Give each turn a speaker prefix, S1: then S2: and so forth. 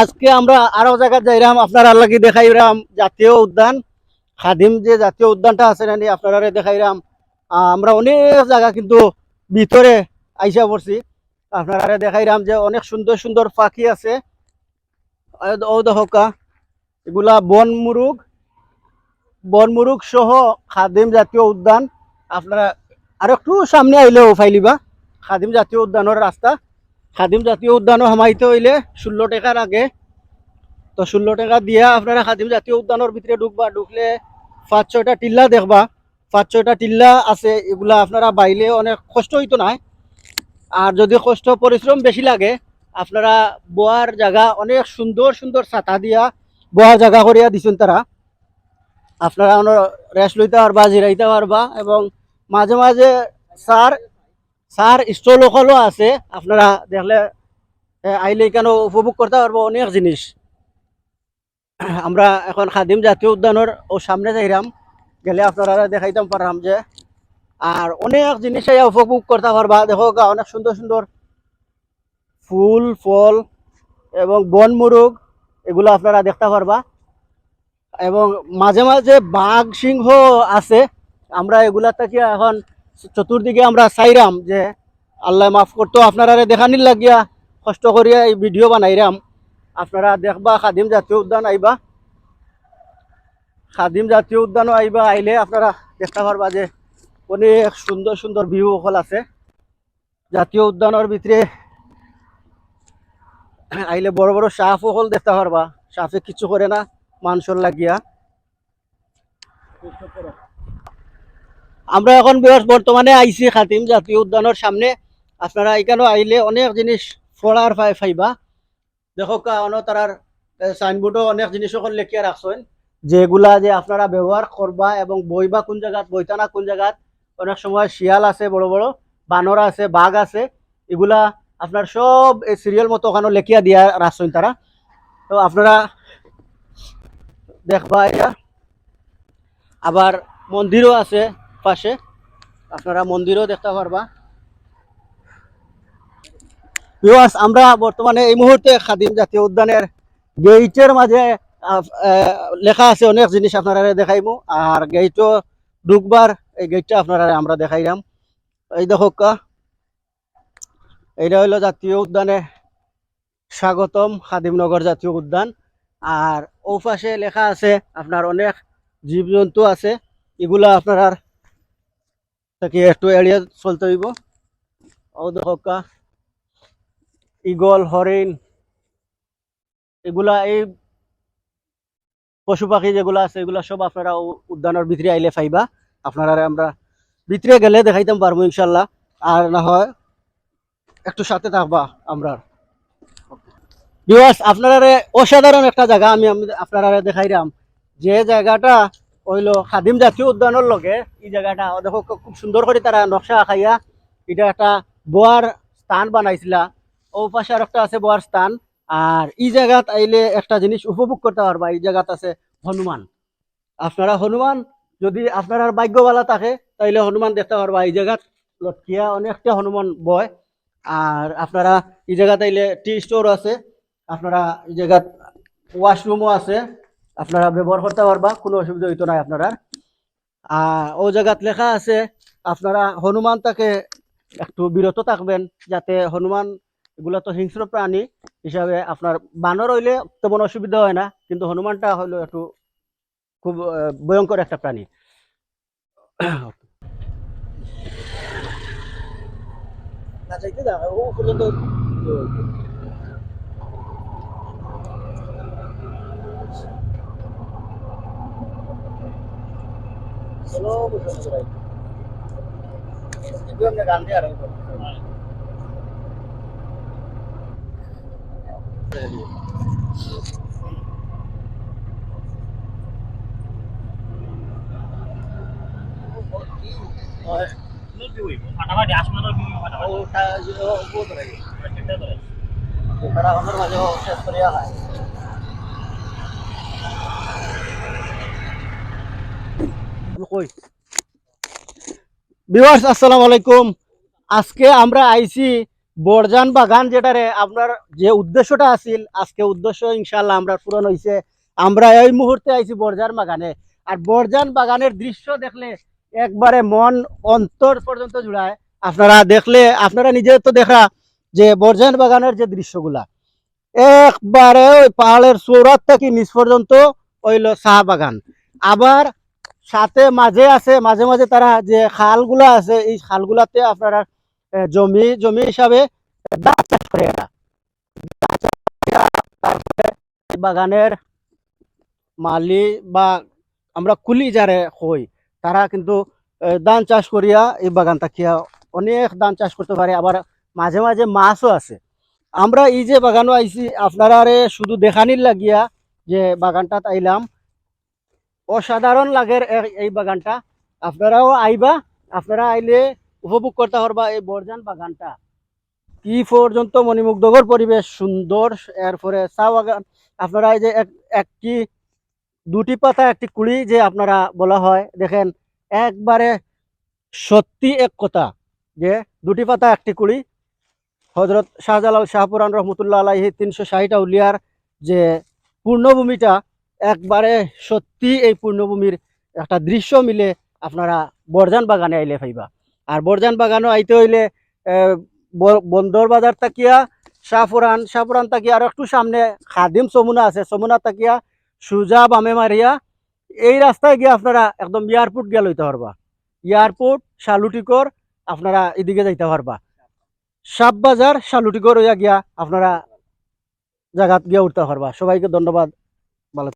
S1: আজকে আমরা আরও জায়গা যাইরাম, আপনারা লাগি দেখাইরাম, জাতীয় উদ্যান। খাদিম যে জাতীয় উদ্যানটা আছে নানি আপনারা দেখাইরাম। আমরা অনেক জায়গা কিন্তু ভিতরে আইসা পড়ছি। আপনারা দেখাইরাম যে অনেক সুন্দর সুন্দর পাখি আছে। দেখা এগুলা বন মুরুগ। বন মুরুগ সহ খাদিম জাতীয় উদ্যান। আপনারা আর একটু সামনে আইলেও ফাইলিবা। খাদিম জাতীয় উদ্যানের রাস্তা। খাদিম জাতীয় উদ্যানও হামাইতে হইলে ষোলো টাকার আগে। তো ষোলো টাকা দিয়া আপনারা খাদিম জাতীয় উদ্যানের ভিতরে ঢুকবা, ঢুকলে পাঁচ ছয়টা টিল্লা দেখবা। পাঁচ ছয়টা টিল্লা আছে, এগুলা আপনারা বাইলে অনেক কষ্ট হইতো না। আর যদি কষ্ট, পরিশ্রম বেশি লাগে, আপনারা বোয়ার জায়গা, অনেক সুন্দর সুন্দর ছাতা দিয়া বোয়ার জায়গা করিয়া দিছেন তারা। আপনারা রেস্ট লইতে পারবা, জিরাইতে পারবা এবং মাঝে মাঝে সার সার স্টল সকলও আছে। আপনারা দেখলে আইলে কেন উপভোগ করতে পারব? অনেক জিনিস। আমরা এখন খাদিম জাতীয় উদ্যানের ও সামনে যাইরাম গেলে আপনারা দেখাইতাম পারলাম যে। আর অনেক জিনিস উপভোগ করতে পারবা। দেখো অনেক সুন্দর সুন্দর। ফুল, ফল এবং বন মুরুগ এগুলো আপনারা দেখতে পারবা। এবং মাঝে মাঝে বাঘ, সিংহ আছে। আমরা এগুলা থেকে এখন চতুর্দিকে আমরা চাইরাম যে আল্লাহ মাফ করতো আপনারা দেখানির লাগিয়া কষ্ট করিয়া এই ভিডিও বানাইরাম। আপনারা দেখবা, খাদিম জাতীয় উদ্যান আইবা। খাদিম জাতীয় উদ্যানও আইবা, আইলে আপনারা দেখতে পারবা যে অনেক সুন্দর সুন্দর ভিউ সকল আছে। জাতীয় উদ্যানের ভিতরে আইলে বড় বড় সাপ হল দেখতে পারবা। সাপে কিছু করে না মানুষের লাগিয়া। আমরা এখন বর্তমানে আইছি খাতিম জাতীয় উদ্যানের সামনে। আপনারা এখানে আইলে অনেক জিনিস ফলার পাই পাইবা। দেখো কারণ তারার সাইনবোর্ডও অনেক জিনিস সকল লেখিয়া রাখছেন। যেগুলা যে আপনারা ব্যবহার করবা এবং বইবা কোন জায়গাত, বইতা না কোন জায়গাত। অনেক সময় শিয়াল আছে, বড় বড়। বানর আছে, বাঘ আছে। এগুলা আপনার সব এই সিরিয়াল মতো ওখানে লেখিয়া দিয়া রাখছেন তারা। তো আপনারা দেখবা এটা। আবার মন্দিরও আছে। পাশে। আপনারা মন্দিরও দেখতে পারবা। ভিউয়ার্স আমরা বর্তমানে এই মুহূর্তে খাদিম জাতীয় উদ্যানের গেইটের মাঝে লেখা আছে অনেক জিনিস আপনারা দেখাইমু আর গেইটও ঢুকবার, এই গেটটা আপনারা, আমরা দেখাইলাম। এই দেখো কা, এইটা হইল জাতীয় উদ্যানে স্বাগতম খাদিমনগর জাতীয় উদ্যান। আর ও পাশে লেখা আছে, আপনার অনেক জীবজন্তু আছে। এগুলা আপনার তাকে একটু এড়িয়ে চলতে হইব। ও ইগল হরিণ, এগুলা এই পশু পাখি যেগুলা আছে, এগুলা সব আপনারা উদ্যানের ভিতরে আইলে পাইবা। আপনারা আমরা ভিতরে গেলে দেখাইতাম পারব ইনশাল্লাহ আর না হয় একটু সাথে থাকবা আমরা। ভিউয়ার্স আপনারা অসাধারণ একটা জায়গা আমি- আপনারা দেখাইলাম যে জায়গাটা হইল খাদিম জাতীয় উদ্যানের লগে এই জায়গাটা দেখো খুব- সুন্দর করে তারা নকশা আঁকাইয়া এটা একটা বোয়ার স্থান বানাইছিলা। ও পাশে আর একটা আছে বোয়ার স্থান। আর এই জায়গাত আইলে একটা জিনিস উপভোগ করতে পারবা। এই জায়গাত আছে হনুমান। আপনারা হনুমান, যদি আপনার ভাগ্যবালা থাকে, তাইলে হনুমান দেখতে পারবা। এই জায়গাত লটকিয়া অনেকটা হনুমান বয়। আর আপনারা এই জায়গাতে আইলে টি স্টোর আছে। আপনারা এই জায়গাত ওয়াশরুমও আছে। আপনারা ব্যবহার করতে পারবা, কোনো অসুবিধা হইতো না আপনারা। ও জায়গাত লেখা আছে, আপনারা হনুমান তাকে একটু বিরত থাকবেন, যাতে হনুমান এগুলা তো হিংস্র প্রাণী, হিসাবে আপনার বানর হইলে তেমন অসুবিধা হয় না, কিন্তু হনুমানটা হইল একটু খুব ভয়ঙ্কর একটা প্রাণী। না ও পর্যন্ত চলো বসে বসে রাখি। একটু এমনি গান দিয়ে আর এই করো। হয়।
S2: ফাটাফাটি আসমানের বিভিন্ন ফাটাফাটি
S1: ও তা- ও বহুত রাখি। তারা আমার মাঝে শেষ করিয়া খায় কই? ভিউয়ার্স আসসালামু আলাইকুম। আজকে আমরা আইছি বরজান বাগান যেটারে আপনার যে উদ্দেশ্যটা আছিল, আজকে উদ্দেশ্য ইনশাল্লাহ আমরা পূরণ হয়েছে আমরা এই মুহূর্তে আইছি বরজান বাগানে। আর বরজান বাগানের দৃশ্য দেখলে একবারে মন অন্তর পর্যন্ত জুড়ায়। আপনারা দেখলে, আপনারা নিজে তো দেখা যে বরজান বাগানের যে দৃশ্যগুলা। একবারে ওই পাহাড়ের চৌরাত থেকে নিচ পর্যন্ত হইল চা বাগান। আবার সাথে মাঝে আছে, মাঝে মাঝে তারা যে খালগুলা আছে, এই খালগুলাতে আপনারা জমি জমি হিসাবে বাগানের মালি বা আমরা কুলি যারে হই তারা কিন্তু ধান চাষ করিয়া এই বাগান থাকিয়া অনেক ধান চাষ করতে পারে। আবার মাঝে মাঝে মাছও আছে। আমরা এই যে বাগানও আইছি, আপনারা শুধু দেখানির লাগিয়া যে বাগানটাত আইলাম অসাধারণ লাগের এই বাগানটা। আপনারাও আইবা, আপনারা আইলে উপভোগ করতে পারবা এই বরজান বাগানটা। কি পর্যন্ত মণিমুগ্ধকর পরিবেশ, সুন্দর, এরপরে চা বাগান। আপনারা এই যে এক- একটি, দুটি পাতা, একটি কুড়ি যে আপনারা বলা হয়, দেখেন, একবারে সত্যি এক কথা, যে দুটি পাতা, একটি কুড়ি। হজরত শাহজালাল শাহপুরান রহমতুল্লাহ আলাহি তিনশো ষাটটা উলিয়ার যে পূর্ণভূমিটা একবারে সত্যি এই পূর্ণভূমির একটা দৃশ্য মিলে আপনারা বরজান বাগানে আইলে পাইবা। আর বরজান বাগানও আইতে হইলে বন্দর বাজার তাকিয়া, শাহপুরান শাহপুরান তাকিয়া আর একটু সামনে খাদিম সমুনা আছে সমুনা তাকিয়া, সুজা বামে মারিয়া, এই রাস্তায় গিয়ে আপনারা একদম এয়ারপোর্ট গিয়ে লইতে পারবা। এয়ারপোর্ট, শালুটিকর, আপনারা এদিকে যাইতে পারবা। সাপ বাজার, শালুটিকর হইয়া গিয়া আপনারা জায়গাত গিয়ে উঠতে পারবা। সবাইকে ধন্যবাদ।